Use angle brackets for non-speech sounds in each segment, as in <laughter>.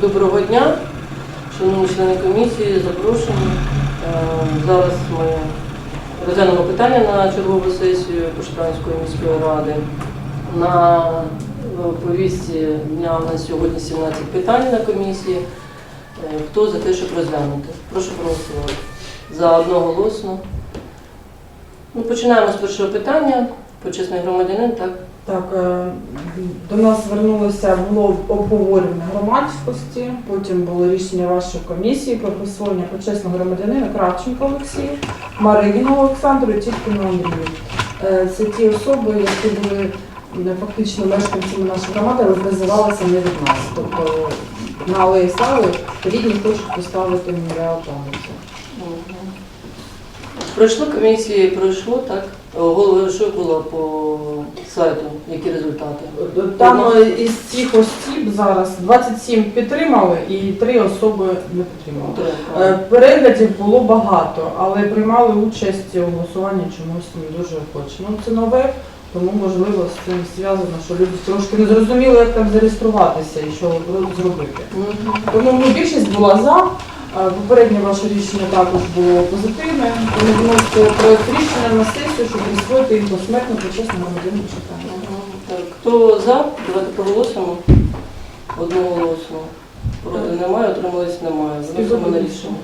Доброго дня, шановні члени комісії, запрошені. Е, Зараз ми розглянемо питання на чергову сесію Пошуканської міської ради. На е, повістці дня у нас сьогодні 17 питань на комісії. Е, Хто за те, щоб розглянути? Прошу проголосувати. За одноголосно. Ну, починаємо з першого питання. Почесний громадянин, так? Так, е, до нас звернулося було обговорення громадськості, потім було рішення вашої комісії про присвоєння почесного громадянина Кравченка Олексію, Маригіна Олександру і Тіткіну Андрію. Е, Це ті особи, які були фактично мешканцями нашої громади, але називалися не від нас. Тобто на Алеї Слави рідні хочуть поставити меморіал пам'яті. Пройшло комісії, пройшло, так? Що було по сайту, які результати? Там е, із цих осіб зараз 27 підтримали і 3 особи не підтримали. Е, Переглядів було багато, але приймали участь у голосуванні чомусь не дуже охоче. Ну це нове, тому можливо з цим зв'язано, що люди трошки не зрозуміли, як там зареєструватися і що зробити. Тому ну, більшість була за. Е, Попереднє ваше рішення також було позитивне. Тому вносите проект рішення на сесію, щоб присвоїти їм посмертно почесну громадянину читання. Так, хто за? Давайте проголосимо. Одноголосно. Проти немає, отримались немає. Виносимо на рішення.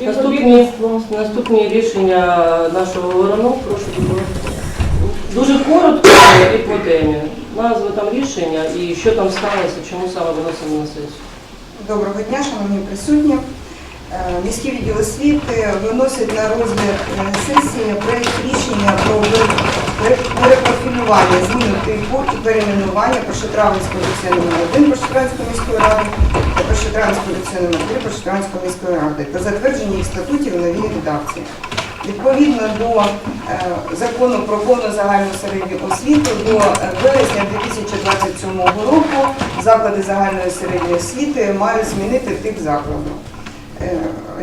Наступні, наступні рішення нашого ОРНО, прошу доповісти. Дуже коротко і по темі. Назва там рішення і що там сталося, чому саме виносимо на сесію. Доброго дня, шановні присутні. Е, Міський відділ освіти виносить на розгляд е, сесії проєкт рішення про перепрофілювання, зміни типу і перейменування Першотравенського ліцею номер 1 Першотравенської міської ради та Першотравенського ліцею номер 3 Першотравенської міської ради та затвердження їх статутів в новій редакції. Відповідно до е, закону про повну загальну середню освіту до е, вересня 2027 року заклади загальної середньої освіти мають змінити тип закладу. Е,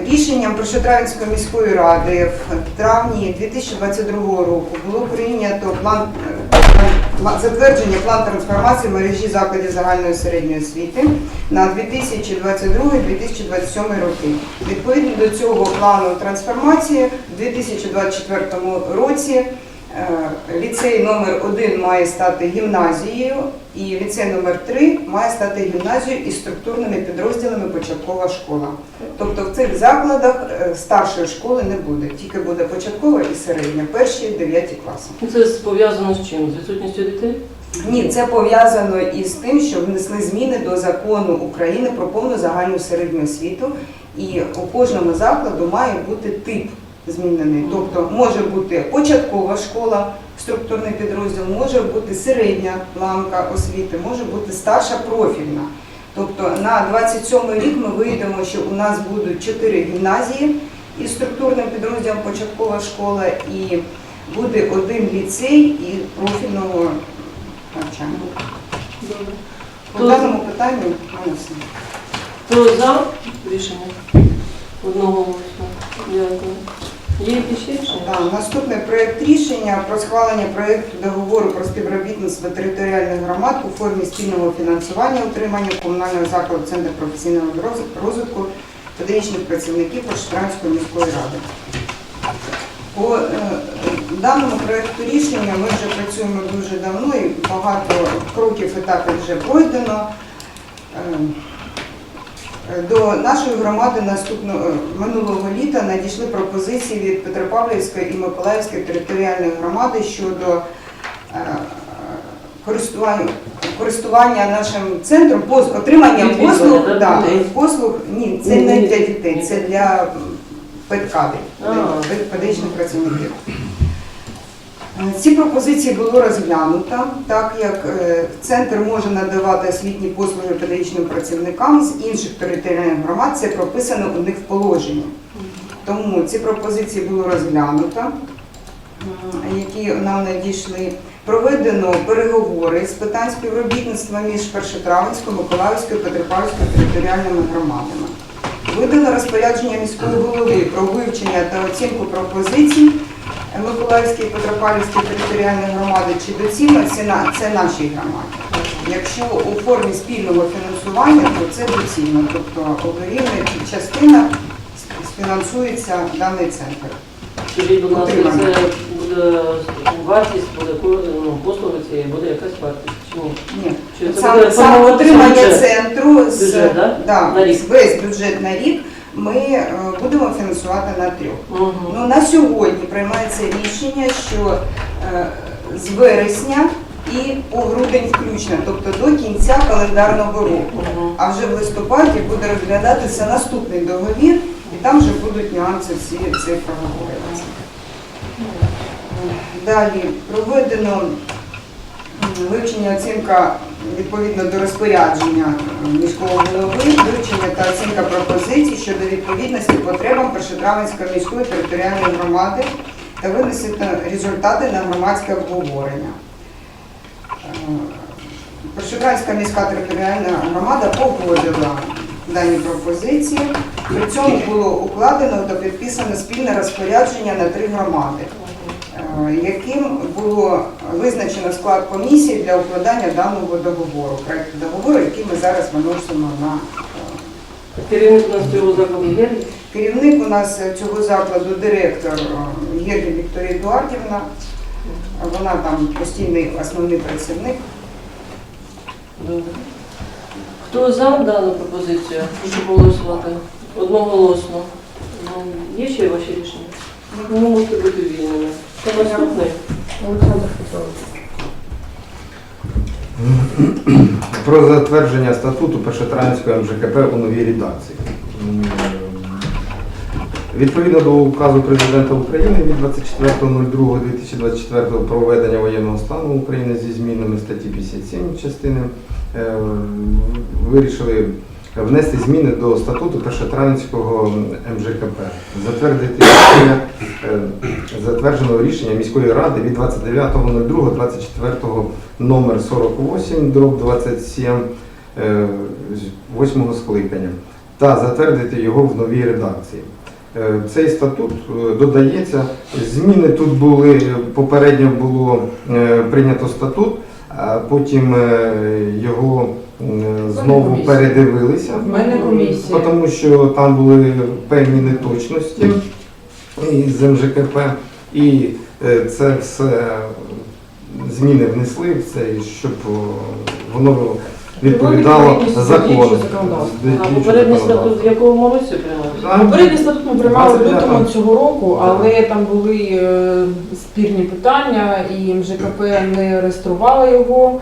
Рішенням Прошетравської міської ради в травні 2022 року було прийнято план- затвердження план трансформації мережі закладів загальної середньої освіти на 2022-2027 роки. Відповідно до цього плану трансформації в 2024 році ліцей номер 1 має стати гімназією, і ліцей номер 3 має стати гімназією із структурними підрозділами початкова школа. Тобто в цих закладах е, старшої школи не буде, тільки буде початкова і середня, перші дев'яті класи. Ну, Це пов'язано з чим? З відсутністю дітей? Ні, це пов'язано із тим, що внесли зміни до закону України про повну загальну середню освіту, і у кожному закладу має бути тип змінений. Тобто може бути початкова школа, структурний підрозділ, може бути середня ланка освіти, може бути старша профільна. Тобто на 27 рік ми вийдемо, що у нас будуть 4 гімназії із структурним підрозділом початкова школа і буде один ліцей і профільного навчання. По даному питанню все. Хто за рішення? Одноголосно. Дякую. Є якісь рішення? Наступний проєкт рішення про схвалення проєкту договору про співробітництво територіальних громад у формі спільного фінансування утримання комунального закладу Центр професійного розвитку педагогічних працівників Поштрянської міської ради. По е, даному проєкту рішення ми вже працюємо дуже давно і багато кроків етапів вже пройдено. Е, До нашої громади наступного е, минулого літа надійшли пропозиції від Петропавлівської і Миколаївської територіальної громади щодо е, користування, користування нашим центром, отримання послуг, да, послуг. Ні, це не для дітей, це для педкадрів, А. пед- педагогічних працівників. Е, Ці пропозиції було розглянуто, так як е, центр може надавати освітні послуги педагогічним працівникам з інших територіальних громад, це прописано у них в положенні. Тому ці пропозиції було розглянуто, які нам надійшли. Проведено переговори з питань співробітництва між Першотравенською, Миколаївською, та Петропавлівською територіальними громадами. Видано розпорядження міського голови про вивчення та оцінку пропозицій Миколаївської і Петропавлівської територіальної громади чи доцільно це, на, це нашій громаді. Якщо у формі спільного фінансування, то це доцільно. Тобто однорівна частина фінансується даний центр. Скажіть, будь ласка, це буде вартість, буде ну, послуги цієї, буде якась вартість чи ні? Ні, Чи це саме, буде саме утримання бюджет? центру з Бюджет, да? да, На рік? весь бюджет на рік ми е, будемо фінансувати на трьох. Мгм. Ну, на сьогодні приймається рішення, що е, з вересня і по грудень включно, тобто до кінця календарного року. Мгм. А вже в листопаді буде розглядатися наступний договір, і там вже будуть нюанси всі цифри. Далі проведено вивчення оцінка відповідно до розпорядження е, міського голови, вивчення та оцінка пропозицій щодо відповідності потребам Першотравенської міської територіальної громади та винесено результати на громадське обговорення. Е, Першотравенська міська територіальна громада погодила дані пропозиції. При цьому було укладено та підписано спільне розпорядження на три громади яким було визначено склад комісії для укладання даного договору, проекту договору, який ми зараз виносимо на е, Керівник у нас цього закладу є? керівник у нас цього закладу директор е, Вікторія Едуардівна. Вона там постійний основний працівник. Добре. Хто за дану пропозицію? Прошу голосувати. Одноголосно. Ну, Є ще ваші рішення? Ну, можете бути вільними. Про затвердження статуту Першотравенської МЖКП у новій редакції. Відповідно до указу Президента України від 24.02.2024 про введення воєнного стану України зі змінами статті 57 частини е, вирішили внести зміни до статуту Першотравенського МЖКП, затвердити рішення е, затвердженого рішення міської ради від 29.02.24 номер 48 дроб 27 е, з восьмого скликання та затвердити його в новій редакції. Е, Цей статут е, додається. Зміни тут були попередньо було е, прийнято статут, а потім е, його е, знову передивилися. В мене комісія. Тому що там були певні неточності з МЖКП, і е, це все зміни внесли в це, щоб воно до закону. попередній статут в якому році приймався? А, Попередній статут ми приймали в лютому цього року, але там були е, спірні питання, і МЖКП не реєстрували його.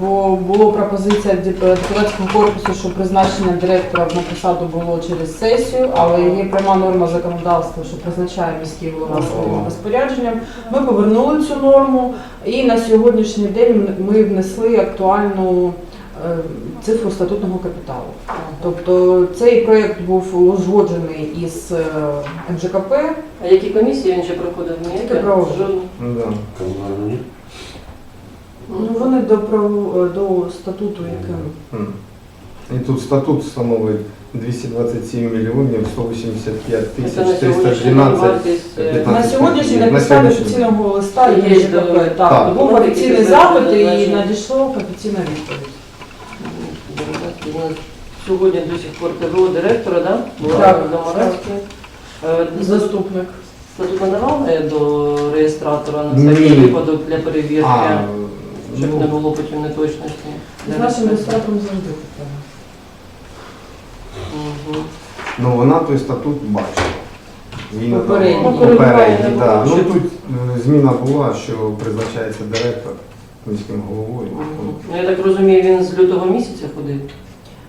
Бо була пропозиція депутатського корпусу, що призначення директора на посаду було через сесію, але є пряма норма законодавства, що призначає міський голова своїм розпорядженням. Ми повернули цю норму, і на сьогоднішній день ми внесли актуальну е, цифру статутного капіталу. Тобто цей проєкт був узгоджений із е, МЖКП. А які комісії він ще проходив? Ніякі? Тільки правові. Ну, да. Ну вони до прав- до статуту, яким М. І тут статут становить 227 мільйонів 185 Це тисяч сьогоднішній 312 вартість. е, 15. на сьогоднішній на підставі сьогоднішній. офіційного листа Є є МЖКП. Так, Так. був офіційний запит і надійшла офіційна відповідь. У нас Сьогодні до сих пор ТВО директора, да? Була Так, Замаранська. Е, Заступник. Статут надавали до реєстратора на Ні. випадок для перевірки, А, щоб не ну, було потім неточності. З нашим реєстратором завжди таке. Мгм. ну вона той статут бачила. Він Попередній. надавав. Ну, Попередній, да. Ну тут е, зміна була, що призначається директор міським головою. Мгм. Ну, Я так розумію, він з лютого місяця ходив?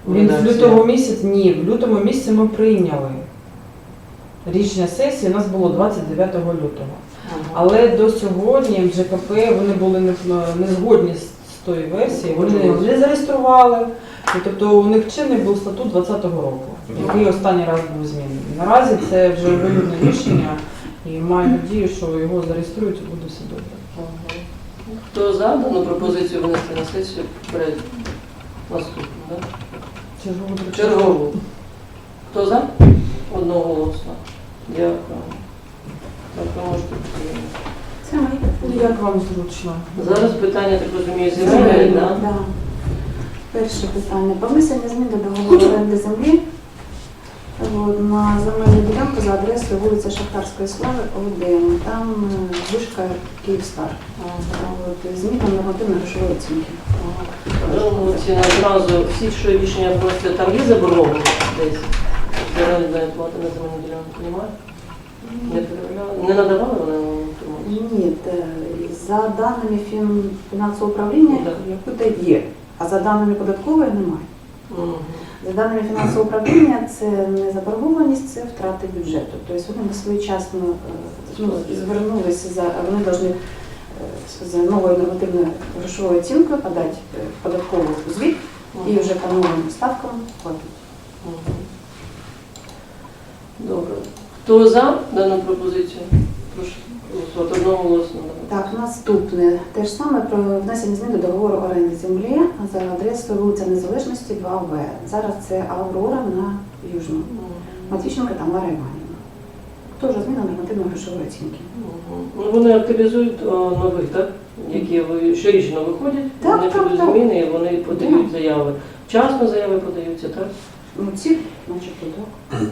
В Він редакцію? лютого місяця, ні, в лютому місяці ми прийняли. Рішення сесії у нас було 29 лютого. Але до сьогодні МЖКП вони були не, не згодні з, тої версії, вони не зареєстрували. І тобто у них чинний був статут 20-го року, який останній раз був змінений. Наразі це вже вигідне рішення і маю надію, що його зареєструють і буде все добре. Хто за дану пропозицію винести на сесію перед наступним, да? Чергову Чергову. Хто за? Одноголосно. Дякую. Так, можете підтримати. Це мої Ну, Як вам зручно? Зараз питання, так розумію, земельне, да? Да. Перше питання. Про внесення змін до договору оренди землі на земельну ділянку за адресою вулиця Шахтарської Слави, 1. Там е, вишка Київстар. От, Зміна нормативної грошової оцінки. Ну, ці одразу всі, що рішення просто там є заборгованість десь. Орендної плати на земельну ділянку немає? Не перевіряли? Не надавали вони вам? Ні, те, за даними фін- фінансового управління якусь є, а за даними податкової немає. Мгм. За даними фінансового управління, це не заборгованість, це втрати бюджету. Тобто вони своєчасно е, ну, звернулися за вони повинні е, за новою нормативною грошовою оцінкою подати е, в податкову звіт і вже по новим ставкам платити. Добре. Хто за дану пропозицію? Прошу голосувати одноголосно. Так, наступне те ж саме про внесення змін до договору оренди землі за адресою вулиця Незалежності 2В. Зараз це Аврора на Южну. Мгм. Матвійченка та Мара Іванівна. Теж зміна нормативної грошової оцінки. Ну, вони активізують о, нових, так? Які ви- щорічно виходять, Так, вони так, так. зміни і вони подають заяви. Вчасно заяви подаються, так? Ну, ці, начебто, так. <clears throat>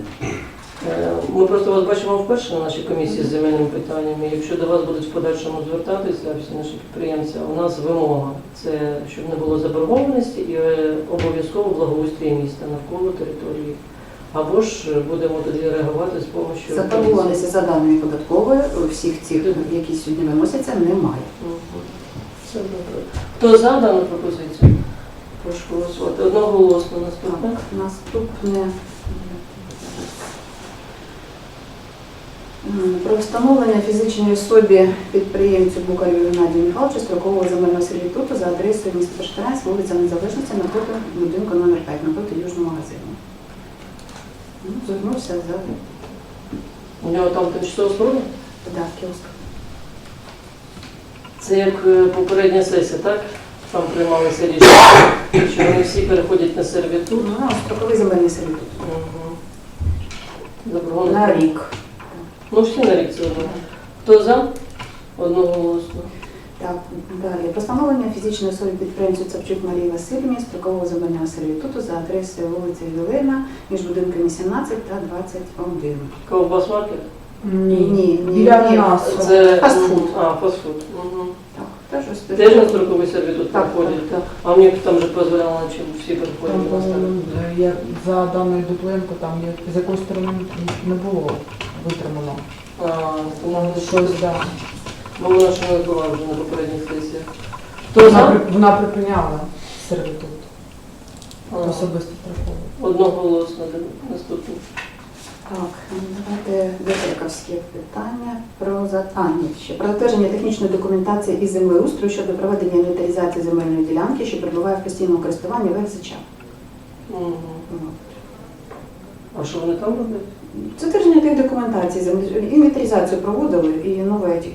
Ми просто вас бачимо вперше на нашій комісії з земельними питаннями. Якщо до вас будуть в подальшому звертатися всі наші підприємці, у нас вимога це щоб не було заборгованості і е, обов'язково благоустрій міста навколо території. Або ж будемо тоді реагувати з допомогою Заборгованості за даними податкової всіх цих, які сьогодні виносяться, немає. Все добре. Хто за дану пропозицію? Прошу голосувати. Одноголосно наступне. Так, наступне м, про встановлення фізичній особі підприємцю Букарю Геннадію Михайловичу строкового земельного сервітуту за адресою міста Штаранськ, вулиця Незалежності, напроти будинку номер 5, напроти Южного магазину. Ну, Звернувся за У нього там тимчасова споруда? да, кіоск. Це як е, попередня сесія, так? Там приймалися рішення, що вони всі переходять на сервітут. Ну, строковий земельний сервітут. Заборгованість. На рік. Ну, всі на рік це одно. Хто за? Одноголосно. Так, далі. Постановлення фізичної особи підприємцю Цапчук Марії Васильівні строкового земельного сервітуту за адресою вулиця Ювілейна між будинками 17 та 21. Ковбас маркет? Ні. Ні, ні, Біля ні. нас. Це Фастфуд. А, фастфуд. Мгм. Так, теж ось Теж на строковий сервітут Так, проходять. так, так. А мені там вже дозволяли, чим всі Там, по-моєму, сервітут. е, як за даною Дуплинко, там є- з якої сторони не було витримано. Тому Щось, да. Вона ще не була вже на попередніх сесіях. Хто Вона, за? при- вона припиняла сервітут, А, особисто страховий. Одноголосно. Наступний. Так, давайте декілька питання про за а, ні, ще про затвердження технічної документації із землеустрою щодо проведення інвентаризації земельної ділянки, що перебуває в постійному користуванні ВСЧ. Мгм. А що вони там роблять? Затвердження тих документацій, землі- інвентаризацію проводили і нове ті-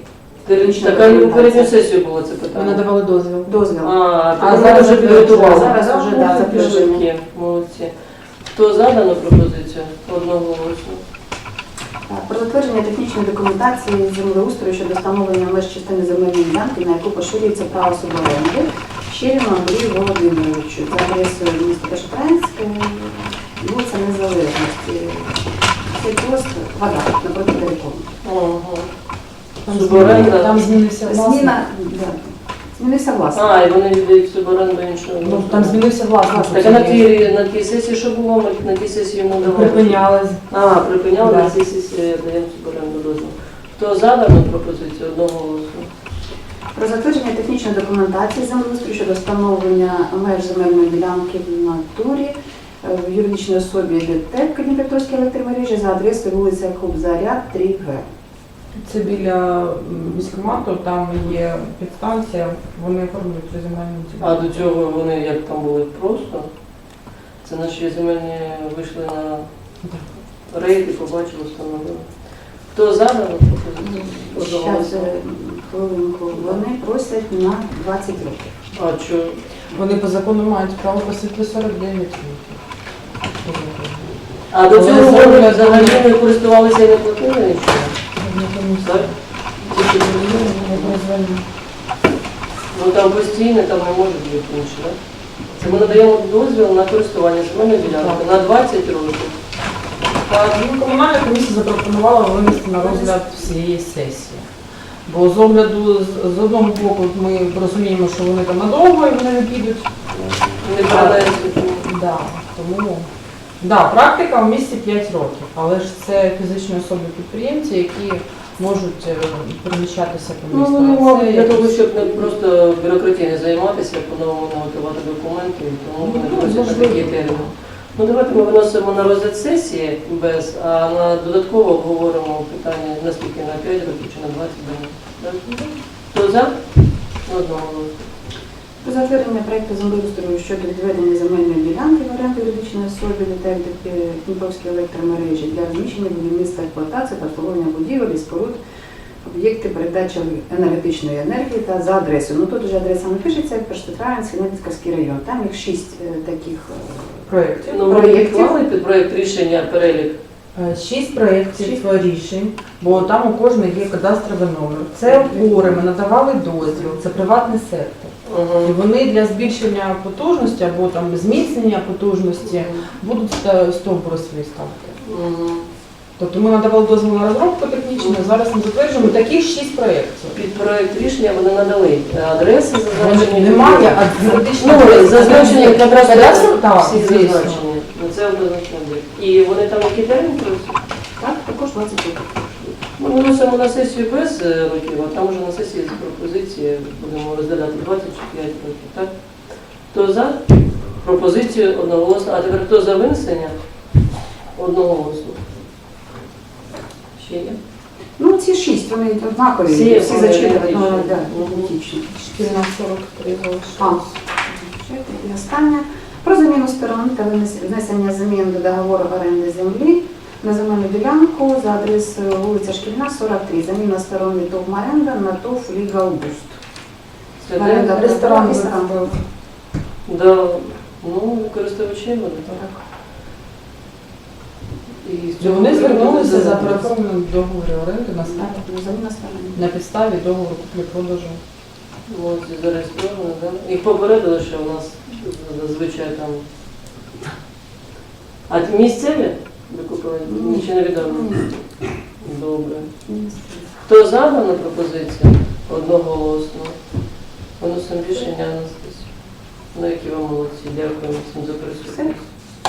Технічна Така попередню сесію було це Ми питання. надавали дозвіл. дозвіл. А, А а зараз зараз вже підготували. Зараз вже, да, А, затвердження. молодці, Молодці. Хто за дану пропозицію? Одноголосно. Так, Про затвердження технічної документації землеустрою щодо встановлення меж частини земельної ділянки, на яку поширюється право суборенди Щирину Андрію Володимировичу за адресою міста Пешетрянськ, вулиця Незалежності. Це просто вода напроти телекому. Ага. Там, Суборенда. там змінився власник. Зміна, да, змінився власник. А, і вони віддають суборенду іншого. Ну, там змінився власник. Так, а на тій, на тій сесії що було? Ми на тій сесії йому давали. Припиняли. А, припиняли Да. на цій сесії даємо суборенду дозвіл. Хто за дану пропозицію? Одноголосно. Про затвердження технічної документації землеустрою щодо встановлення меж земельної ділянки в натурі в юридичній особі ДТЕК Дніпропетровській електромережі за адресою вулиця Кобзаря, 3Г. Це біля військкомату, там є підстанція, вони оформлюють цю земельну А ділянку. до цього вони як там були просто. Це наші земельні вийшли на рейд і побачили, встановили. Хто за дану пропозицію? Зараз, Одноголосно. е, хвилинку, вони просять на 20 років. А що? Вони по закону мають право просити 49 років. А до цього вони взагалі не користувалися і не платили нічого? Так? Тільки. Ну там постійно, там не може бути інше, так? Це ми надаємо дозвіл на користування земельною ділянкою на 20 років. Так, ну, комунальна комісія запропонувала винести на розгляд всієї сесії. Бо з огляду з, з одного боку ми розуміємо, що вони там надовго і вони не підуть. Не передається. Да, тому да, практика в місті 5 років, але ж це фізичні особи підприємці, які можуть е, переміщатися по Ну, місту. вони А це для того, якісь- щоб не просто бюрократією займатися, по-новому готувати документи, і тому вони Ну, просять можливо. такі терміни. Ну давайте ми виносимо на розгляд сесії без, а на додатково обговоримо питання наскільки на 5 років чи на 20 днів. Так? Хто за? Одного. голосу. Про затвердження проекту землеустрою щодо відведення земельної ділянки в оренду юридичної особи ДТЕК Дніпровські електромережі для розміщення будівництва експлуатації та обслуговування будівель і споруд, об'єкти передачі енергетичної енергії та за адресою. Ну тут вже адреса не пишеться, Перштетраїнський, Недицький район. Там їх шість е, таких е, проєктів. Ну, Проєктів. відклали під проєкт рішення перелік. Е, Шість проєктів Шість. рішень, бо там у кожного є кадастровий номер. Це опори, ми надавали дозвіл, це приватний сектор. І Угу. вони для збільшення потужності або там зміцнення потужності будуть стовбури свої ставити. Угу. Тобто ми надавали дозвіл на розробку технічну, зараз ми затверджуємо таких шість проєктів. Під проєкт рішення вони надали адреси зазначені. немає, а юридичні Ну, зазначені якраз так, всі зазначені. Ну, Це однозначно. І вони там які термін просять? так, також 20 років. Ми виносимо на сесію без е, років, а там вже на сесії з пропозиції будемо розглядати 20 чи 5 років. Так? Хто за пропозицію одноголосно? А тепер хто за винесення? Одноголосно. Ще є? Ну ці шість, вони однакові, Всі всі, ідентичні. ну, да, ідентичні. Шкільна 43 А, залишилось. І останнє. Про заміну сторон та внесення змін до договору оренди землі на земельну ділянку за адресою вулиця Шкільна, 43. Заміна сторон від ТОВ Маренда на ТОВ Ліга Буст. Маренда. Ресторан Ресторан. був. Да. Ну, користувачі так. І цього вони звернулися за задумались. переоформленням договору оренди на ну, Заміна сторон. на підставі договору куплі-продажу. Ось зареєстровано, да? Їх попередили, що у нас зазвичай там. А місцеві викупили? купили? Нічого не відомо? Добре. Хто за дану пропозицію? Одноголосно. Виносимо рішення на. Ну, які ви молодці. Дякую всім за присутність.